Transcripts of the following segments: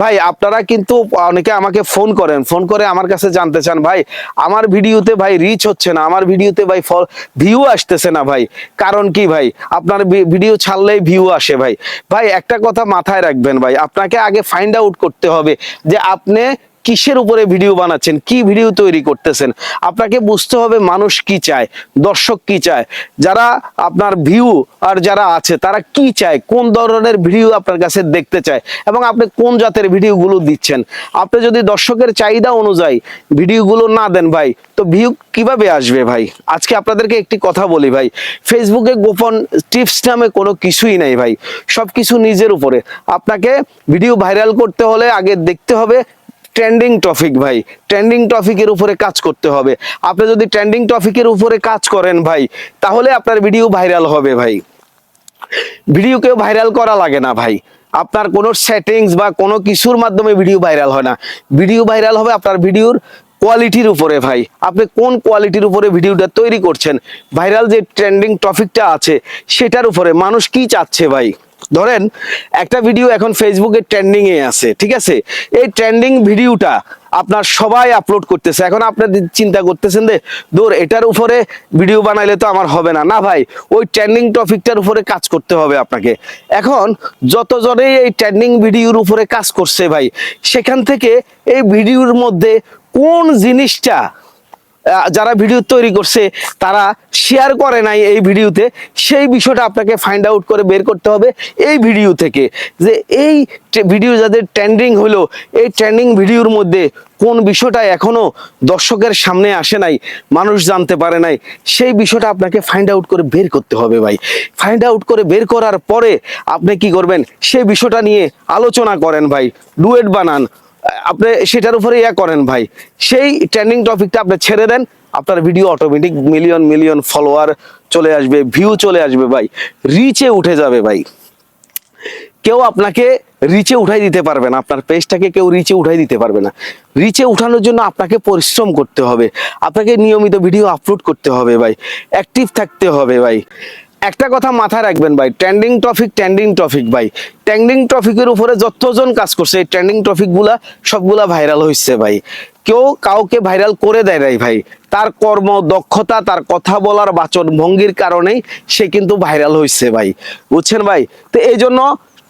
ভাই, আপনারা কিন্তু অনেকে আমাকে ফোন করেন ফোন করে আমার কাছে জানতে চান, ভাই, আমার ভিডিওতে, ভাই রিচ হচ্ছে না, আমার ভিডিওতে, ভাই ভিউ আসতেছে না, ভাই। কারণ কি, ভাই, আপনার ভিডিও ছাড়লেই ভিউ আসে, ভাই। ভাই, একটা কথা মাথায় রাখবেন, ভাই, আপনাকে আগে ফাইন্ড আউট করতে হবে যে আপনি কিসের উপরে ভিডিও বানাচ্ছেন? কি ভিডিও তৈরি করতেছেন? আপনাকে বুঝতে হবে মানুষ কি চায়, দর্শক কি চায়। যারা আপনার ভিউ আর যারা আছে, তারা কি চায়? কোন ধরনের ভিডিও আপনার কাছে দেখতে চায়? এবং আপনি কোন জাতের ভিডিওগুলো দিচ্ছেন? আপনি যদি দর্শকের চাহিদা অনুযায়ী ভিডিওগুলো না দেন ভাই, তো ভিউ কীভাবে আসবে ভাই? আজকে আপনাদেরকে একটি কথা বলি ভাই ফেসবুকে গোপন টিপস নামে কোনো কিছুই নাই ভাই সব কিছু নিজের উপরে। আপনাকে ভিডিও ভাইরাল করতে হলে আগে দেখতে হবে ট্রেন্ডিং টপিক ভাই। ট্রেন্ডিং টপিকের উপরে কাজ করতে হবে। আপনি যদি ট্রেন্ডিং টপিকের উপরে কাজ করেন, ভাই, তাহলে আপনার ভিডিও ভাইরাল হবে, ভাই। ভিডিওকে ভাইরাল করা লাগে না, ভাই। আপনার কোনো সেটিংস বা কোনো কিছুর মাধ্যমে ভিডিও ভাইরাল হয় না। ভিডিও ভাইরাল হবে আপনার ভিডিওর কোয়ালিটির উপরে, ভাই। আপনি কোন কোয়ালিটির উপরে ভিডিওটা তৈরি করছেন? ভাইরাল যে ট্রেন্ডিং টপিকটা আছে, সেটার উপরে মানুষ কি চাচ্ছে, ভাই? ধরেন, একটা ভিডিও এখন ফেসবুকে ট্রেন্ডিং এ আছে, ঠিক আছে? এই ট্রেন্ডিং ভিডিওটা আপনার সবাই আপলোড করতেছে। এখন আপনার চিন্তা করতেছেন যে, দূর, এটার উপরে ভিডিও বানাইলে তো আমার হবে না। না ভাই, ওই ট্রেন্ডিং টপিকটার উপরে কাজ করতে হবে আপনাকে। এখন যতজনেই এই ট্রেন্ডিং ভিডিওর উপরে কাজ করছে ভাই, সেখান থেকে এই ভিডিওর মধ্যে কোন জিনিসটা যারা ভিডিও তৈরি করছে, তারা শেয়ার করে নাই এই ভিডিওতে। সেই বিষয়টা আপনাকে ফাইন্ড আউট করে বের করতে হবে এই ভিডিও থেকে। যে এই ভিডিও যাদের ট্রেন্ডিং হলো, এই ট্রেন্ডিং ভিডিওর মধ্যে কোন বিষয়টা এখনও দর্শকের সামনে আসে নাই, মানুষ জানতে পারে নাই, সেই বিষয়টা আপনাকে ফাইন্ড আউট করে বের করতে হবে ভাই। ফাইন্ড আউট করে বের করার পরে আপনি কি করবেন, সেই বিষয়টা নিয়ে আলোচনা করেন ভাই। ডুয়েট বানান। আপনি সেটার উপরে ইয়া করেন ভাই। সেই ট্রেন্ডিং টপিকটা আপনি ছেড়ে দেন, আপনার video automatic million million follower চলে আসবে ভিউ চলে আসবে ভাই। রিচে উঠে যাবে ভাই। কেউ আপনাকে রিচে উঠাই দিতে পারবে না, আপনার পেজটাকে কেউ রিচে উঠাই দিতে পারবে না। রিচে উঠানোর জন্য আপনাকে পরিশ্রম করতে হবে। আপনাকে নিয়মিত ভিডিও আপলোড করতে হবে ভাই। অ্যাক্টিভ থাকতে হবে ভাই। একটা কথা মাথায় রাখবেন ভাই ট্রেন্ডিং টপিক ট্রেন্ডিং টপিক ভাই। ট্রেন্ডিং টপিকের উপরে যতজন কাজ করছে, এই ট্রেন্ডিং ট্রফিকগুলা সবগুলা ভাইরাল হচ্ছে ভাই। কেউ কাউকে ভাইরাল করে দেয় নাই ভাই। তার কর্ম, দক্ষতা, তার কথা বলার বাচন ভঙ্গির কারণেই সে কিন্তু ভাইরাল হয়েছে ভাই। বুঝছেন ভাই? তো এই জন্য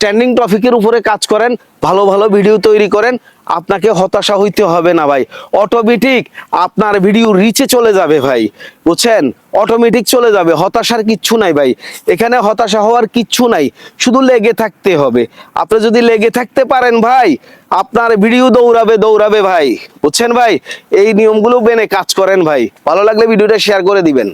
ট্রেন্ডিং টপিকের উপরে কাজ করেন, ভালো ভালো ভিডিও তৈরি করেন, আপনাকে হতাশা হইতে হবে না ভাই। অটোমেটিক আপনার ভিডিও রিচে চলে যাবে ভাই, বুঝছেন? অটোমেটিক চলে যাবে, হতাশার কিচ্ছু নাই ভাই। এখানে হতাশা হওয়ার কিচ্ছু নাই, শুধু লেগে থাকতে হবে। আপনি যদি লেগে থাকতে পারেন ভাই, আপনার ভিডিও দৌড়াবে দৌড়াবে ভাই, বুঝছেন ভাই? এই নিয়মগুলো মেনে কাজ করেন ভাই। ভালো লাগলে ভিডিওটা শেয়ার করে দিবেন।